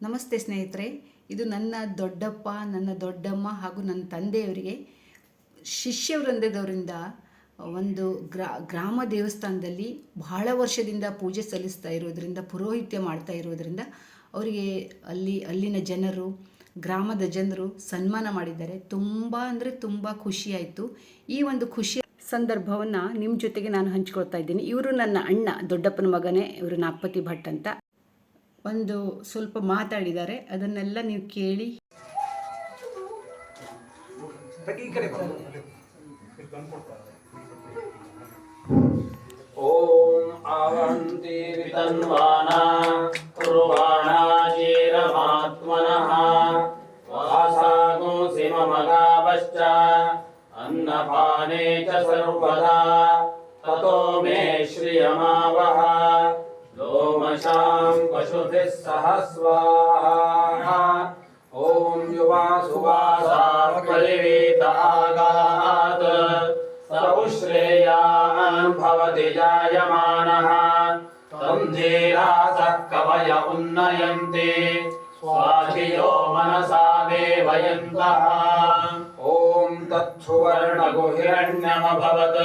ನಮಸ್ತೆ ಸ್ನೇಹಿತರೆ, ಇದು ನನ್ನ ದೊಡ್ಡಪ್ಪ, ನನ್ನ ದೊಡ್ಡಮ್ಮ ಹಾಗೂ ನನ್ನ ತಂದೆಯವರಿಗೆ ಶಿಷ್ಯ ವೃಂದದವರಿಂದ ಒಂದು ಗ್ರಾ, ಗ್ರಾಮ ದೇವಸ್ಥಾನದಲ್ಲಿ ಬಹಳ ವರ್ಷದಿಂದ ಪೂಜೆ ಸಲ್ಲಿಸ್ತಾ ಇರೋದರಿಂದ, ಪುರೋಹಿತ್ಯ ಮಾಡ್ತಾ ಇರೋದರಿಂದ ಅವರಿಗೆ ಅಲ್ಲಿ, ಅಲ್ಲಿನ ಜನರು, ಗ್ರಾಮದ ಜನರು ಸನ್ಮಾನ ಮಾಡಿದ್ದಾರೆ. ತುಂಬ ಅಂದರೆ ತುಂಬ ಖುಷಿಯಾಯಿತು ಈ ಒಂದು ಖುಷಿ ಸಂದರ್ಭವನ್ನು ನಿಮ್ಮ ಜೊತೆಗೆ ನಾನು ಹಂಚ್ಕೊಳ್ತಾ ಇದ್ದೀನಿ. ಇವರು ನನ್ನ ಅಣ್ಣ, ದೊಡ್ಡಪ್ಪನ ಮಗನೇ, ಇವರು ನಾಗಪತಿ ಭಟ್ ಅಂತ. ಒಂದು ಸ್ವಲ್ಪ ಮಾತಾಡಿದ್ದಾರೆ. ಅದನ್ನೆಲ್ಲ ನೀವು ಕೇಳಿ. ಓಂ ಆವಂತಿ ವಿತನ್ವಾನ ಕುರ್ವಾಣಾಚೀರಮಾತ್ಮನಃ ವಾಸಾಗೋ ಸಿಮ ಮಗಾವಶ್ಚ ಅನ್ನಪಾನೇ ಚ स्वाहा। ॐ युवा सुवासा परिवीत आगात् सौश्रेयान् भवति जायमानः। तं धीरासः कवय उन्नयन्ति स्वाधियो मनसा देवयन्तः। ॐ तत्सुवर्णगुहिरण्यमभवत्।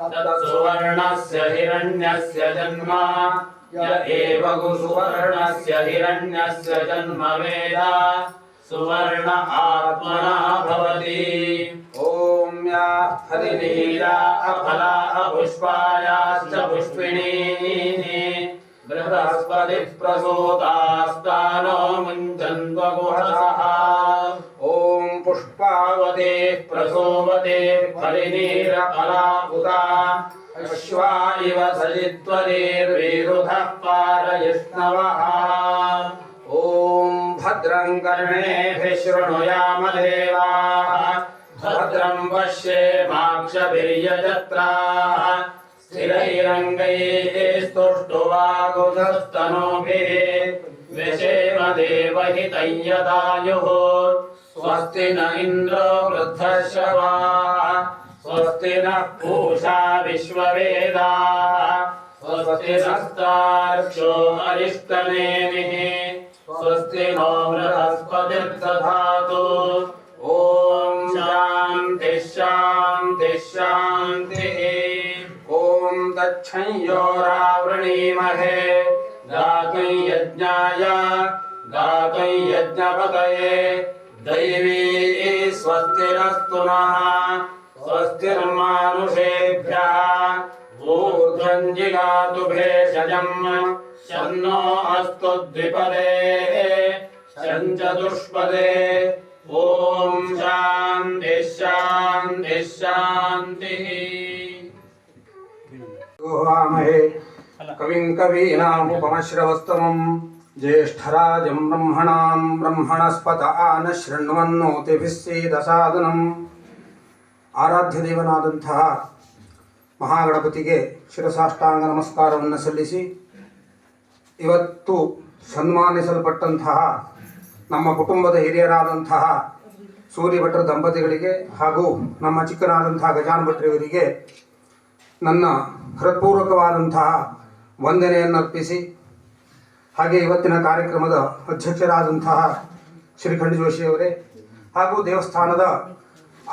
तत्सुवर्णस्य हिरण्यस्य जन्म। य एव गुसुवर्णस्य हिरण्यस्य जन्म वेद सुवर्ण आत्मना भवति ॐ या हरिनीरा अफला अपुष्पायाश्च पुष्पिणीः बृहस्पतिः प्रसूतास्तानो मुञ्चन्त्वगुहसः ॐ पुष्पावते प्रसोमते फलिनीरफला उता अश्वा इव सजित्वरेर्विरुधः पारयिष्णवः ॐ भद्रं कर्णेभिः शृणुयाम देवाः भद्रं पश्येमाक्षभिर्यजत्राः स्थिरैरङ्गैः स्तुष्टुवागुधस्तनूभिः विषेम देवहितं यदायुः स्वस्ति न इन्द्रो वृद्धश्रवाः स्वस्ति नः पूषा विश्ववेदाः। स्वस्ति नस्तार्क्ष्यो अरिष्टनेमिः। स्वस्ति नो बृहस्पतिर्दधातु। ॐ शान्तिः शान्तिः शान्तिः। ॐ तच्छंयोरावृणीमहे गातुं यज्ञाय गातुं यज्ञपतये। दैवी स्वस्तिरस्तु नः। स्वस्तिर्मानुषेभ्यः ऊर्ध्वम् जिगातु भेषजम् शन्नो अस्तु द्विपदे शञ्चतुष्पदे ॐ शान्तिः शान्तिः शान्तिः कविम् कवीनामुपमश्रवस्तमम् ज्येष्ठराजम् ब्रह्मणाम् ब्रह्मणस्पत आनशृण्वन्नोतिभिः सीदसादनम् ಆರಾಧ್ಯ ದೇವನಾದಂತಹ ಮಹಾಗಣಪತಿಗೆ ಶಿರಸಾಷ್ಟಾಂಗ ನಮಸ್ಕಾರವನ್ನು ಸಲ್ಲಿಸಿ ಇವತ್ತು ಸನ್ಮಾನಿಸಲ್ಪಟ್ಟಂತಹ ನಮ್ಮ ಕುಟುಂಬದ ಹಿರಿಯರಾದಂತಹ ಸೂರ್ಯಭಟ್ರ ದಂಪತಿಗಳಿಗೆ ಹಾಗೂ ನಮ್ಮ ಚಿಕ್ಕನಾದಂತಹ ಗಜಾನ್ ಭಟ್ರಿಯವರಿಗೆ ನನ್ನ ಹೃತ್ಪೂರ್ವಕವಾದಂತಹ ವಂದನೆಯನ್ನು ಅರ್ಪಿಸಿ ಹಾಗೆ ಇವತ್ತಿನ ಕಾರ್ಯಕ್ರಮದ ಅಧ್ಯಕ್ಷರಾದಂತಹ ಶ್ರೀಖಂಡ ಜೋಶಿಯವರೇ ಹಾಗೂ ದೇವಸ್ಥಾನದ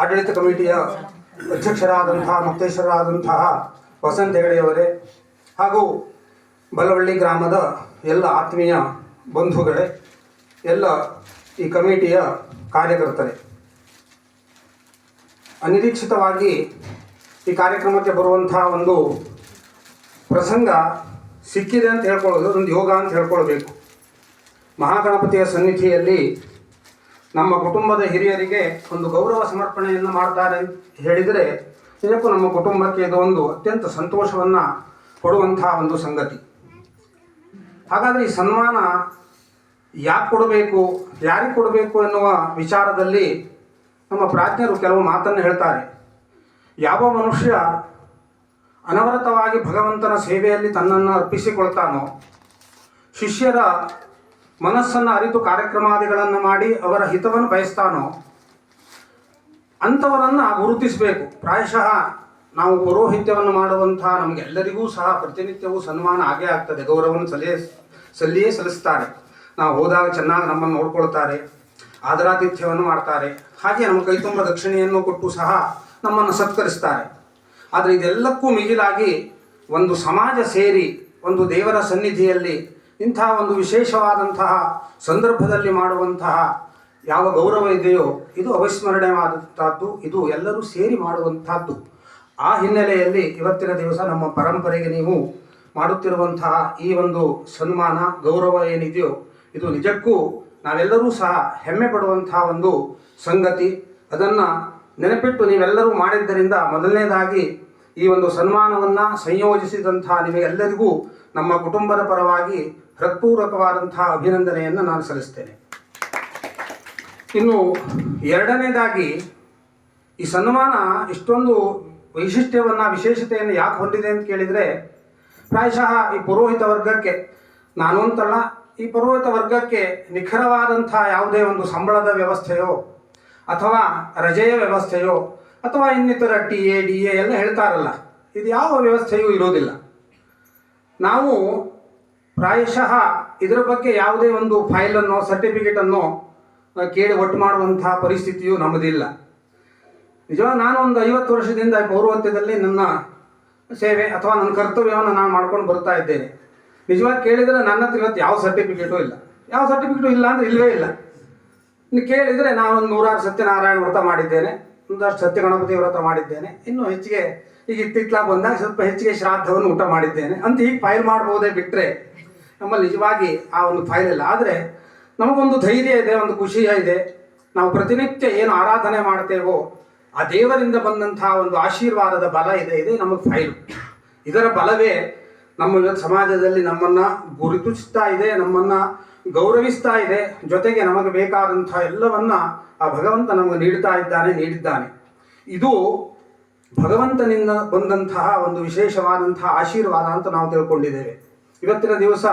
ಆಡಳಿತ ಕಮಿಟಿಯ ಅಧ್ಯಕ್ಷರಾದಂತಹ ಮುಕ್ತೇಶ್ವರರಾದಂತಹ ವಸಂತ ಹೆಗಡೆಯವರೇ ಹಾಗೂ ಬಲವಳ್ಳಿ ಗ್ರಾಮದ ಎಲ್ಲ ಆತ್ಮೀಯ ಬಂಧುಗಳೇ, ಎಲ್ಲ ಈ ಕಮಿಟಿಯ ಕಾರ್ಯಕರ್ತರೇ. ಅನಿರೀಕ್ಷಿತವಾಗಿ ಈ ಕಾರ್ಯಕ್ರಮಕ್ಕೆ ಬರುವಂತಹ ಒಂದು ಪ್ರಸಂಗ ಸಿಕ್ಕಿದೆ ಅಂತ ಹೇಳ್ಕೊಳ್ಳೋದು, ಒಂದು ಯೋಗ ಅಂತ ಹೇಳ್ಕೊಳ್ಬೇಕು ಮಹಾಗಣಪತಿಯ ಸನ್ನಿಧಿಯಲ್ಲಿ ನಮ್ಮ ಕುಟುಂಬದ ಹಿರಿಯರಿಗೆ ಒಂದು ಗೌರವ ಸಮರ್ಪಣೆಯನ್ನು ಮಾಡ್ತಾರೆ ಹೇಳಿದರೆ ನಿಜಕ್ಕೂ ನಮ್ಮ ಕುಟುಂಬಕ್ಕೆ ಇದು ಒಂದು ಅತ್ಯಂತ ಸಂತೋಷವನ್ನು ಕೊಡುವಂತಹ ಒಂದು ಸಂಗತಿ. ಹಾಗಾದರೆ ಈ ಸನ್ಮಾನ ಯಾಕೆ ಕೊಡಬೇಕು, ಯಾರಿಗೆ ಕೊಡಬೇಕು ಎನ್ನುವ ವಿಚಾರದಲ್ಲಿ ನಮ್ಮ ಪ್ರಾಜ್ಞರು ಕೆಲವು ಮಾತನ್ನು ಹೇಳ್ತಾರೆ. ಯಾವ ಮನುಷ್ಯ ಅನವರತವಾಗಿ ಭಗವಂತನ ಸೇವೆಯಲ್ಲಿ ತನ್ನನ್ನು ಅರ್ಪಿಸಿಕೊಳ್ತಾನೋ, ಶಿಷ್ಯರ ಮನಸ್ಸನ್ನು ಅರಿತು ಕಾರ್ಯಕ್ರಮಾದಿಗಳನ್ನು ಮಾಡಿ ಅವರ ಹಿತವನ್ನು ಬಯಸ್ತಾನೋ, ಅಂಥವರನ್ನು ಗುರುತಿಸಬೇಕು. ಪ್ರಾಯಶಃ ನಾವು ಪೌರೋಹಿತ್ಯವನ್ನು ಮಾಡುವಂತಹ ನಮಗೆಲ್ಲರಿಗೂ ಸಹ ಪ್ರತಿನಿತ್ಯವೂ ಸನ್ಮಾನ ಆಗೇ ಆಗ್ತದೆ. ಗೌರವವನ್ನು ಸಲ್ಲಿಯೇ ಸಲ್ಲಿಯೇ ಸಲ್ಲಿಸ್ತಾರೆ. ನಾವು ಹೋದಾಗ ಚೆನ್ನಾಗಿ ನಮ್ಮನ್ನು ನೋಡ್ಕೊಳ್ತಾರೆ, ಆದರಾತಿಥ್ಯವನ್ನು ಮಾಡ್ತಾರೆ. ಹಾಗೆ ನಮ್ಮ ಕೈ ತುಂಬ ದಕ್ಷಿಣೆಯನ್ನು ಕೊಟ್ಟು ಸಹ ನಮ್ಮನ್ನು ಸತ್ಕರಿಸ್ತಾರೆ. ಆದರೆ ಇದೆಲ್ಲಕ್ಕೂ ಮಿಗಿಲಾಗಿ ಒಂದು ಸಮಾಜ ಸೇರಿ ಒಂದು ದೇವರ ಸನ್ನಿಧಿಯಲ್ಲಿ ಇಂತಹ ಒಂದು ವಿಶೇಷವಾದಂತಹ ಸಂದರ್ಭದಲ್ಲಿ ಮಾಡುವಂತಹ ಯಾವ ಗೌರವ ಇದೆಯೋ, ಇದು ಅವಿಸ್ಮರಣೀಯವಾದಂತಹದ್ದು ಇದು ಎಲ್ಲರೂ ಸೇರಿ ಮಾಡುವಂತಹದ್ದು ಆ ಹಿನ್ನೆಲೆಯಲ್ಲಿ ಇವತ್ತಿನ ದಿವಸ ನಮ್ಮ ಪರಂಪರೆಗೆ ನೀವು ಮಾಡುತ್ತಿರುವಂತಹ ಈ ಒಂದು ಸನ್ಮಾನ, ಗೌರವ ಏನಿದೆಯೋ, ಇದು ನಿಜಕ್ಕೂ ನಾವೆಲ್ಲರೂ ಸಹ ಹೆಮ್ಮೆ ಪಡುವಂತಹ ಒಂದು ಸಂಗತಿ. ಅದನ್ನು ನೆನಪಿಟ್ಟು ನೀವೆಲ್ಲರೂ ಮಾಡಿದ್ದರಿಂದ ಮೊದಲನೇದಾಗಿ ಈ ಒಂದು ಸನ್ಮಾನವನ್ನು ಸಂಯೋಜಿಸಿದಂತಹ ನಿಮಗೆಲ್ಲರಿಗೂ ನಮ್ಮ ಕುಟುಂಬದ ಪರವಾಗಿ ಹೃತ್ಪೂರ್ವಕವಾದಂತಹ ಅಭಿನಂದನೆಯನ್ನು ನಾನು ಸಲ್ಲಿಸ್ತೇನೆ. ಇನ್ನು ಎರಡನೇದಾಗಿ ಈ ಸನ್ಮಾನ ಇಷ್ಟೊಂದು ವೈಶಿಷ್ಟ್ಯವನ್ನು, ವಿಶೇಷತೆಯನ್ನು ಯಾಕೆ ಹೊಂದಿದೆ ಅಂತ ಕೇಳಿದರೆ, ಪ್ರಾಯಶಃ ಈ ಪುರೋಹಿತ ವರ್ಗಕ್ಕೆ, ನಾನು ಅಂತಲ್ಲ, ಈ ಪುರೋಹಿತ ವರ್ಗಕ್ಕೆ ನಿಖರವಾದಂಥ ಯಾವುದೇ ಒಂದು ಸಂಬಳದ ವ್ಯವಸ್ಥೆಯೋ, ಅಥವಾ ರಜೆಯ ವ್ಯವಸ್ಥೆಯೋ, ಅಥವಾ ಇನ್ನಿತರ ಟಿ ಎ, ಡಿ ಎ ಎಲ್ಲ ಹೇಳ್ತಾರಲ್ಲ, ಇದು ಯಾವ ವ್ಯವಸ್ಥೆಯೂ ಇರೋದಿಲ್ಲ. ನಾವು ಪ್ರಾಯಶಃ ಇದರ ಬಗ್ಗೆ ಯಾವುದೇ ಒಂದು ಫೈಲನ್ನು ಸರ್ಟಿಫಿಕೇಟನ್ನು ಕೇಳಿ ಒಟ್ಟು ಮಾಡುವಂತಹ ಪರಿಸ್ಥಿತಿಯು ನಮ್ಮದಿಲ್ಲ. ನಿಜವಾಗಿ ನಾನು ಒಂದು ಐವತ್ತು ವರ್ಷದಿಂದ ಪೌರವತ್ಯದಲ್ಲಿ ನನ್ನ ಸೇವೆ ಅಥವಾ ನನ್ನ ಕರ್ತವ್ಯವನ್ನು ನಾನು ಮಾಡ್ಕೊಂಡು ಬರ್ತಾ ಇದ್ದೇನೆ. ನಿಜವಾಗಿ ಕೇಳಿದರೆ ನನ್ನ ಹತ್ರ ಇವತ್ತು ಯಾವ ಸರ್ಟಿಫಿಕೇಟು ಇಲ್ಲ. ಯಾವ ಸರ್ಟಿಫಿಕೇಟು ಇಲ್ಲ ಅಂದರೆ ಇಲ್ಲವೇ ಇಲ್ಲ. ಇನ್ನು ಕೇಳಿದರೆ ನಾನೊಂದು ನೂರಾರು ಸತ್ಯನಾರಾಯಣ ವ್ರತ ಮಾಡಿದ್ದೇನೆ. ಒಂದಷ್ಟು ಸತ್ಯ ಗಣಪತಿ ವ್ರತ ಮಾಡಿದ್ದೇನೆ. ಇನ್ನೂ ಹೆಚ್ಚಿಗೆ ಈಗ ಇತ್ತಿತ್ತಲಾಗ ಬಂದಾಗ ಸ್ವಲ್ಪ ಹೆಚ್ಚಿಗೆ ಶ್ರಾದ್ದವನ್ನು ಊಟ ಮಾಡಿದ್ದೇನೆ. ಅಂತ ಈಗ ಫೈಲ್ ಮಾಡ್ಬೋದೇ ಬಿಟ್ಟರೆ ನಮ್ಮಲ್ಲಿ ನಿಜವಾಗಿ ಆ ಒಂದು ಫೈಲ್ ಇಲ್ಲ. ಆದರೆ ನಮಗೊಂದು ಧೈರ್ಯ ಇದೆ, ಒಂದು ಖುಷಿ ಇದೆ. ನಾವು ಪ್ರತಿನಿತ್ಯ ಏನು ಆರಾಧನೆ ಮಾಡ್ತೇವೋ, ಆ ದೇವರಿಂದ ಬಂದಂತಹ ಒಂದು ಆಶೀರ್ವಾದದ ಬಲ ಇದೆ ಇದೆ ನಮಗೆ ಫೈಲ್ ಇದರ ಬಲವೇ ನಮ್ಮ ಸಮಾಜದಲ್ಲಿ ನಮ್ಮನ್ನು ಗುರುತಿಸ್ತಾ ಇದೆ, ನಮ್ಮನ್ನು ಗೌರವಿಸ್ತಾ ಇದೆ. ಜೊತೆಗೆ ನಮಗೆ ಬೇಕಾದಂಥ ಎಲ್ಲವನ್ನ ಆ ಭಗವಂತ ನಮಗೆ ನೀಡ್ತಾ ಇದ್ದಾನೆ, ನೀಡಿದ್ದಾನೆ. ಇದು ಭಗವಂತನಿಂದ ಬಂದಂತಹ ಒಂದು ವಿಶೇಷವಾದಂತಹ ಆಶೀರ್ವಾದ ಅಂತ ನಾವು ತಿಳ್ಕೊಂಡಿದ್ದೇವೆ. ಇವತ್ತಿನ ದಿವಸ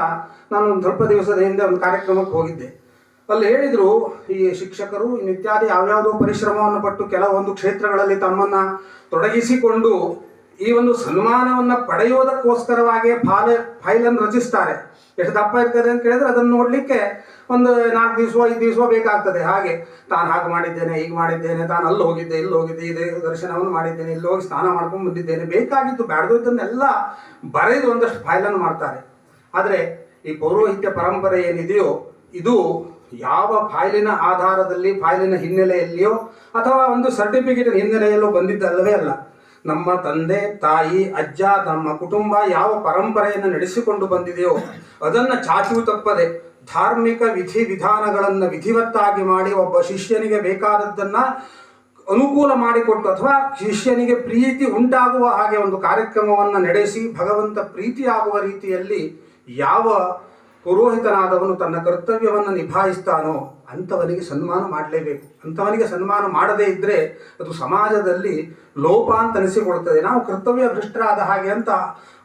ನಾನು ಒಂದು ಸ್ವಲ್ಪ ದಿವಸದ ಹಿಂದೆ ಒಂದು ಕಾರ್ಯಕ್ರಮಕ್ಕೆ ಹೋಗಿದ್ದೆ. ಅಲ್ಲಿ ಹೇಳಿದರು ಈ ಶಿಕ್ಷಕರು ಇತ್ಯಾದಿ ಯಾವ್ಯಾವುದೋ ಪರಿಶ್ರಮವನ್ನು ಪಟ್ಟು ಕೆಲವೊಂದು ಕ್ಷೇತ್ರಗಳಲ್ಲಿ ತಮ್ಮನ್ನು ತೊಡಗಿಸಿಕೊಂಡು ಈ ಒಂದು ಸನ್ಮಾನವನ್ನು ಪಡೆಯುವುದಕ್ಕೋಸ್ಕರವಾಗಿ ಫಾಲೆ, ಫೈಲನ್ನು ರಚಿಸ್ತಾರೆ. ಎಷ್ಟು ದಪ್ಪ ಇರ್ತದೆ ಅಂತ ಕೇಳಿದ್ರೆ ಅದನ್ನು ನೋಡಲಿಕ್ಕೆ ಒಂದು ನಾಲ್ಕು ದಿವಸ ಐದು ದಿವಸ ಬೇಕಾಗ್ತದೆ. ಹಾಗೆ, ತಾನು ಹಾಗೆ ಮಾಡಿದ್ದೇನೆ ಈಗ ಮಾಡಿದ್ದೇನೆ, ತಾನು ಅಲ್ಲಿ ಹೋಗಿದ್ದೆ, ಇಲ್ಲಿ ಹೋಗಿದ್ದೆ, ಇದೇ ದರ್ಶನವನ್ನು ಮಾಡಿದ್ದೇನೆ, ಇಲ್ಲಿ ಹೋಗಿ ಸ್ನಾನ ಮಾಡ್ಕೊಂಡು ಬಂದಿದ್ದೇನೆ. ಬೇಕಾಗಿದ್ದು ಬ್ಯಾಡದಿದ್ದನ್ನೆಲ್ಲ ಬರೆದು ಒಂದಷ್ಟು ಫೈಲನ್ನು ಮಾಡ್ತಾರೆ. ಆದರೆ ಈ ಪೌರೋಹಿತ್ಯ ಪರಂಪರೆ ಏನಿದೆಯೋ, ಇದು ಯಾವ ಫೈಲಿನ ಆಧಾರದಲ್ಲಿ, ಫೈಲಿನ ಹಿನ್ನೆಲೆಯಲ್ಲಿಯೋ ಅಥವಾ ಒಂದು ಸರ್ಟಿಫಿಕೇಟ್ ಹಿನ್ನೆಲೆಯಲ್ಲೋ ಬಂದಿದ್ದಲ್ಲವೇ ಅಲ್ಲ. ನಮ್ಮ ತಂದೆ, ತಾಯಿ, ಅಜ್ಜ ನಮ್ಮ ಕುಟುಂಬ ಯಾವ ಪರಂಪರೆಯನ್ನು ನಡೆಸಿಕೊಂಡು ಬಂದಿದೆಯೋ ಅದನ್ನು ಚಾಚು ತಪ್ಪದೆ ಧಾರ್ಮಿಕ ವಿಧಿ ವಿಧಾನಗಳನ್ನು ವಿಧಿವತ್ತಾಗಿ ಮಾಡಿ ಒಬ್ಬ ಶಿಷ್ಯನಿಗೆ ಬೇಕಾದದ್ದನ್ನು ಅನುಕೂಲ ಮಾಡಿಕೊಟ್ಟು ಅಥವಾ ಶಿಷ್ಯನಿಗೆ ಪ್ರೀತಿ ಉಂಟಾಗುವ ಹಾಗೆ ಒಂದು ಕಾರ್ಯಕ್ರಮವನ್ನು ನಡೆಸಿ ಭಗವಂತ ಪ್ರೀತಿಯಾಗುವ ರೀತಿಯಲ್ಲಿ ಯಾವ ಪುರೋಹಿತನಾದವನು ತನ್ನ ಕರ್ತವ್ಯವನ್ನು ನಿಭಾಯಿಸ್ತಾನೋ ಅಂಥವನಿಗೆ ಸನ್ಮಾನ ಮಾಡಲೇಬೇಕು. ಅಂಥವನಿಗೆ ಸನ್ಮಾನ ಮಾಡದೇ ಇದ್ದರೆ ಅದು ಸಮಾಜದಲ್ಲಿ ಲೋಪ ಅಂತ ಅನಿಸಿಕೊಳ್ತದೆ ನಾವು ಕರ್ತವ್ಯ ಭ್ರಷ್ಟರಾದ ಹಾಗೆ ಅಂತ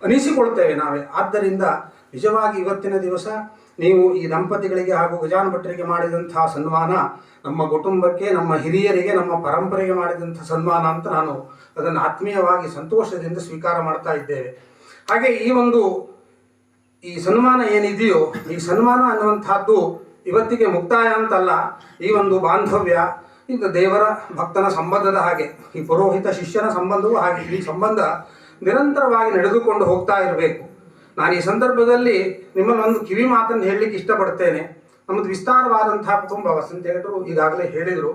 ಅನಿಸಿಕೊಳ್ತೇವೆ ನಾವೇ. ಆದ್ದರಿಂದ ನಿಜವಾಗಿ ಇವತ್ತಿನ ದಿವಸ ನೀವು ಈ ದಂಪತಿಗಳಿಗೆ ಹಾಗೂ ಗಜಾನ ಭಟ್ಟರಿಗೆ ಮಾಡಿದಂತಹ ಸನ್ಮಾನ, ನಮ್ಮ ಕುಟುಂಬಕ್ಕೆ, ನಮ್ಮ ಹಿರಿಯರಿಗೆ, ನಮ್ಮ ಪರಂಪರೆಗೆ ಮಾಡಿದಂಥ ಸನ್ಮಾನ ಅಂತ ನಾನು ಅದನ್ನು ಆತ್ಮೀಯವಾಗಿ ಸಂತೋಷದಿಂದ ಸ್ವೀಕಾರ ಮಾಡ್ತಾ ಇದ್ದೇವೆ. ಹಾಗೆ ಈ ಒಂದು ಈ ಸನ್ಮಾನ ಏನಿದೆಯೋ, ಈ ಸನ್ಮಾನ ಅನ್ನುವಂಥದ್ದು ಇವತ್ತಿಗೆ ಮುಕ್ತಾಯ ಅಂತಲ್ಲ ಈ ಒಂದು ಬಾಂಧವ್ಯ ಇದು ದೇವರ ಭಕ್ತನ ಸಂಬಂಧದ ಹಾಗೆ, ಈ ಪುರೋಹಿತ ಶಿಷ್ಯನ ಸಂಬಂಧವೂ ಹಾಗೆ, ಈ ಸಂಬಂಧ ನಿರಂತರವಾಗಿ ನಡೆದುಕೊಂಡು ಹೋಗ್ತಾ ಇರಬೇಕು. ನಾನು ಈ ಸಂದರ್ಭದಲ್ಲಿ ನಿಮ್ಮನ್ನು ಒಂದು ಕಿವಿ ಮಾತನ್ನು ಹೇಳಲಿಕ್ಕೆ ಇಷ್ಟಪಡ್ತೇನೆ. ನಮ್ಮದು ವಿಸ್ತಾರವಾದಂತಹ ಕುಟುಂಬ ವಸಂತೇಟರು ಈಗಾಗಲೇ ಹೇಳಿದರು.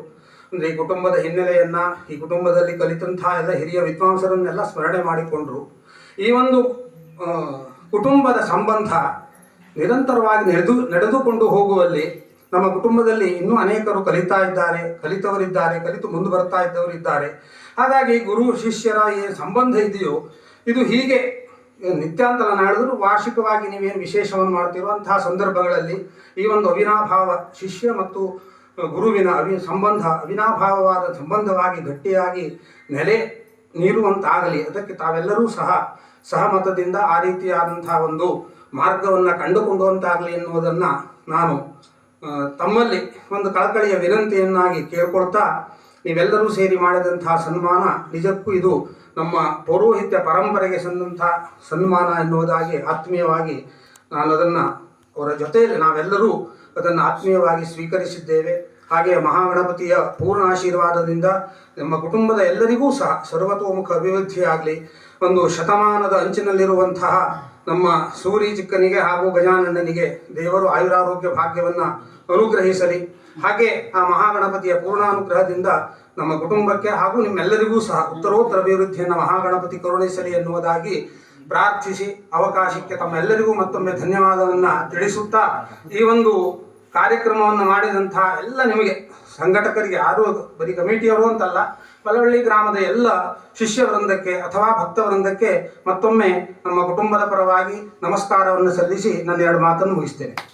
ಅಂದರೆ ಈ ಕುಟುಂಬದ ಹಿನ್ನೆಲೆಯನ್ನು, ಈ ಕುಟುಂಬದಲ್ಲಿ ಕಲಿತಂತಹ ಎಲ್ಲ ಹಿರಿಯ ವಿದ್ವಾಂಸರನ್ನೆಲ್ಲ ಸ್ಮರಣೆ ಮಾಡಿಕೊಂಡ್ರು. ಈ ಒಂದು ಕುಟುಂಬದ ಸಂಬಂಧ ನಿರಂತರವಾಗಿ ನಡೆದು, ನಡೆದುಕೊಂಡು ಹೋಗುವಲ್ಲಿ ನಮ್ಮ ಕುಟುಂಬದಲ್ಲಿ ಇನ್ನೂ ಅನೇಕರು ಕಲಿತಾ ಇದ್ದಾರೆ, ಕಲಿತವರಿದ್ದಾರೆ, ಕಲಿತು ಮುಂದೆ ಬರ್ತಾ ಇದ್ದವರಿದ್ದಾರೆ. ಹಾಗಾಗಿ ಗುರು, ಶಿಷ್ಯರ ಏನು ಸಂಬಂಧ ಇದೆಯೋ, ಇದು ಹೀಗೆ ನಿತ್ಯಾಂತರ ನಾಡಿದ್ರು ವಾರ್ಷಿಕವಾಗಿ ನೀವೇನು ವಿಶೇಷವನ್ನು ಮಾಡ್ತಿರುವಂತಹ ಸಂದರ್ಭಗಳಲ್ಲಿ ಈ ಒಂದು ಅವಿನಾಭಾವ, ಶಿಷ್ಯ ಮತ್ತು ಗುರುವಿನ ಅವಿ ಸಂಬಂಧ, ಅವಿನಾಭಾವವಾದ ಸಂಬಂಧವಾಗಿ ಗಟ್ಟಿಯಾಗಿ ನೆಲೆ ನೀಡುವಂತಾಗಲಿ ಅದಕ್ಕೆ ತಾವೆಲ್ಲರೂ ಸಹ ಸಹಮತದಿಂದ ಆ ರೀತಿಯಾದಂತಹ ಒಂದು ಮಾರ್ಗವನ್ನು ಕಂಡುಕೊಂಡುವಂತಾಗಲಿ ಎನ್ನುವುದನ್ನು ನಾನು ತಮ್ಮಲ್ಲಿ ಒಂದು ಕಳಕಳಿಯ ವಿನಂತಿಯನ್ನಾಗಿ ಕೇಳ್ಕೊಳ್ತಾ ನೀವೆಲ್ಲರೂ ಸೇರಿ ಮಾಡಿದಂತಹ ಸನ್ಮಾನ, ನಿಜಕ್ಕೂ ಇದು ನಮ್ಮ ಪೌರೋಹಿತ್ಯ ಪರಂಪರೆಗೆ ಸಂದಂಥ ಸನ್ಮಾನ ಎನ್ನುವುದಾಗಿ ಆತ್ಮೀಯವಾಗಿ ನಾನು ಅದನ್ನು ಅವರ ಜೊತೆಯಲ್ಲಿ ನಾವೆಲ್ಲರೂ ಅದನ್ನು ಆತ್ಮೀಯವಾಗಿ ಸ್ವೀಕರಿಸಿದ್ದೇವೆ. ಹಾಗೆ ಮಹಾಗಣಪತಿಯ ಪೂರ್ಣ ಆಶೀರ್ವಾದದಿಂದ ನಮ್ಮ ಕುಟುಂಬದ ಎಲ್ಲರಿಗೂ ಸಹ ಸರ್ವತೋಮುಖ ಅಭಿವೃದ್ಧಿಯಾಗಲಿ, ಒಂದು ಶತಮಾನದ ಅಂಚಿನಲ್ಲಿರುವಂತಹ ನಮ್ಮ ಸೂರಿ ಚಿಕ್ಕನಿಗೆ ಹಾಗೂ ಗಜಾನಂದನಿಗೆ ದೇವರು ಆಯುರಾರೋಗ್ಯ ಭಾಗ್ಯವನ್ನು ಅನುಗ್ರಹಿಸಲಿ. ಹಾಗೆ ಆ ಮಹಾಗಣಪತಿಯ ಪೂರ್ಣಾನುಗ್ರಹದಿಂದ ನಮ್ಮ ಕುಟುಂಬಕ್ಕೆ ಹಾಗೂ ನಿಮ್ಮೆಲ್ಲರಿಗೂ ಸಹ ಉತ್ತರೋತ್ತರ ಅಭಿವೃದ್ಧಿಯನ್ನು ಮಹಾಗಣಪತಿ ಕರುಣಿಸಲಿ ಎನ್ನುವುದಾಗಿ ಪ್ರಾರ್ಥಿಸಿ ಅವಕಾಶಕ್ಕೆ ತಮ್ಮೆಲ್ಲರಿಗೂ ಮತ್ತೊಮ್ಮೆ ಧನ್ಯವಾದವನ್ನು ತಿಳಿಸುತ್ತಾ ಈ ಒಂದು ಕಾರ್ಯಕ್ರಮವನ್ನು ಮಾಡಿದಂತಹ ಎಲ್ಲ ನಿಮಗೆ ಸಂಘಟಕರಿಗೆ ಯಾರು ಬರೀ ಕಮಿಟಿಯವರು ಅಂತಲ್ಲ. ಬಲವಳ್ಳಿ ಗ್ರಾಮದ ಎಲ್ಲ ಶಿಷ್ಯ ವೃಂದಕ್ಕೆ ಅಥವಾ ಭಕ್ತ ವೃಂದಕ್ಕೆ ಮತ್ತೊಮ್ಮೆ ನಮ್ಮ ಕುಟುಂಬದ ಪರವಾಗಿ ನಮಸ್ಕಾರವನ್ನು ಸಲ್ಲಿಸಿ ನನ್ನ ಎರಡು ಮಾತನ್ನು ಮುಗಿಸ್ತೇನೆ.